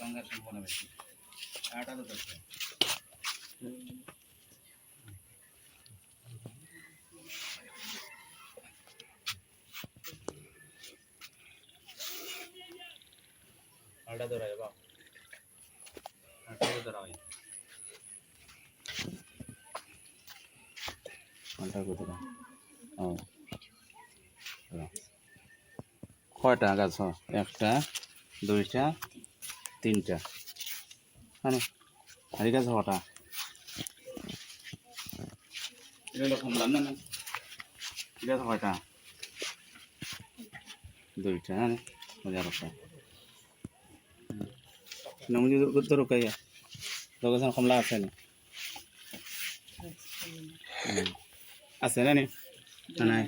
গঙ্গার সম্পূর্ণ বেশি আটা তো দরকার আটা ধরাই বা আটা ধরাই আটা কোথায় ও কয়টা গাছ একটা দুইটা তিনটা। মানে হারি গাছ এটা কয়টা দুইটা হ্যাঁ মজা নমুজি করতে রোকাইয়া লোকেশন কমলা আছে না? আছে না নি? নাই।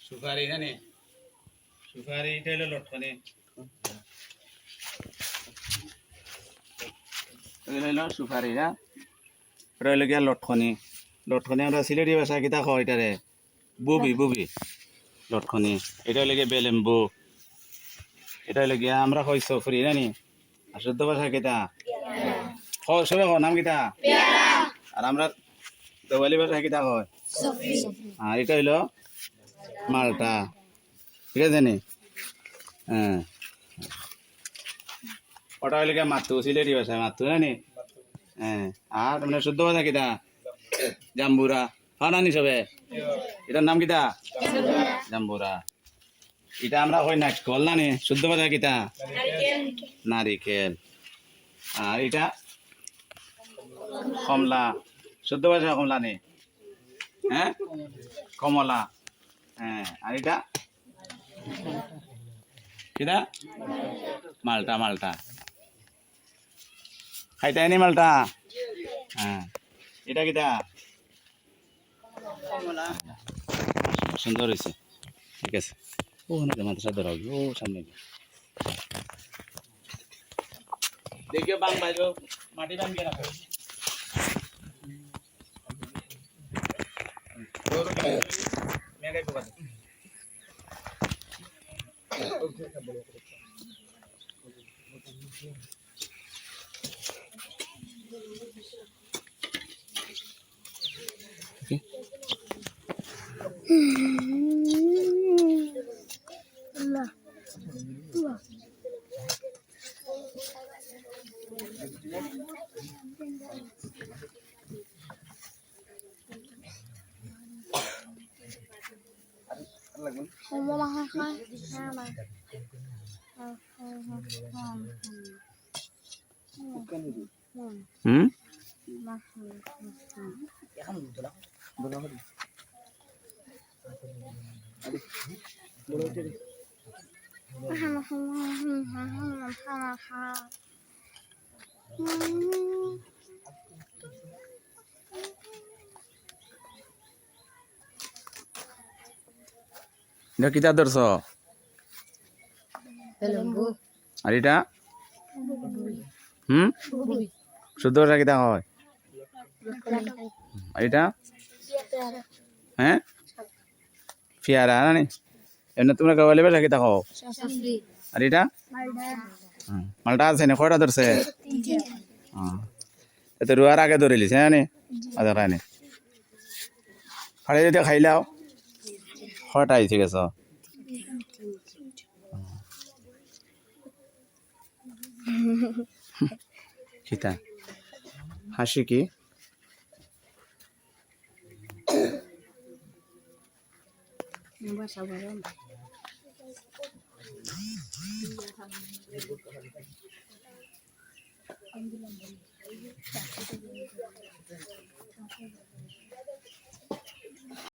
সুপারি না নি? সুপারি এটা হলো লটকনি এটা হলো না? হলো গিয়া লটকনি লটকনি আমরা সিলেটি ভাষা কিতা কয় এটারে বুবি বুবি। লটকনি এটা হলো গিয়া বেলেম্বু। এটা হলো গিয়া আমরা কই সফরি জানি আর শুদ্ধ ভাষা কিতা? সবে কয় নাম কিতা? আর আমরা দেওয়ালি ভাষা কিতা কয়? আর এটা হইল মালটা। ঠিক আছে নি? হ্যাঁ ওটা হইলে মাতু সিলেটি ভাষা মাতু জানি হ্যাঁ আর মানে শুদ্ধ ভাষা কিতা? জাম্বুরা। হয় নানি সবে এটার নাম কিতা জাম্বুরা। এটা আমরা কই না, কল নানি শুদ্ধ ভাষা কিতা নারিকেল। আর এটা? কমলা। শুদ্ধ ভাষা কমলা নি। হ্যাঁ? কমলা। হ্যাঁ আর এটা? কিটা? মালটা মালটা। খাইতে নি মালটা? হ্যাঁ। এটা কিটা সুন্দর হয়েছে ঠিক আছে। ও না। মাথা সাদর হবে ও সামনে। দেখিও বাং বাজো মাটি বাং গিয়ে রাখো। মেঘাই পোকা দে। হুম এটা কিতা ধরছ আর এটা? হুম? শুদ্ধ কিতা হয়? আর এটা? হ্যাঁ? না? এমনি তোমরা কাবালি ভাষা কিতা খাও আর এটা? মালটা আছে না? কয়টা ধরছে হ্যাঁ এতে রুয়ার আগে ধরে লিছে হ্যাঁ নি আচ্ছা রানি ফাড়ে যদি খাইলাও কয়টা ঠিক আছে। কিতা হাসি কি? Thank you.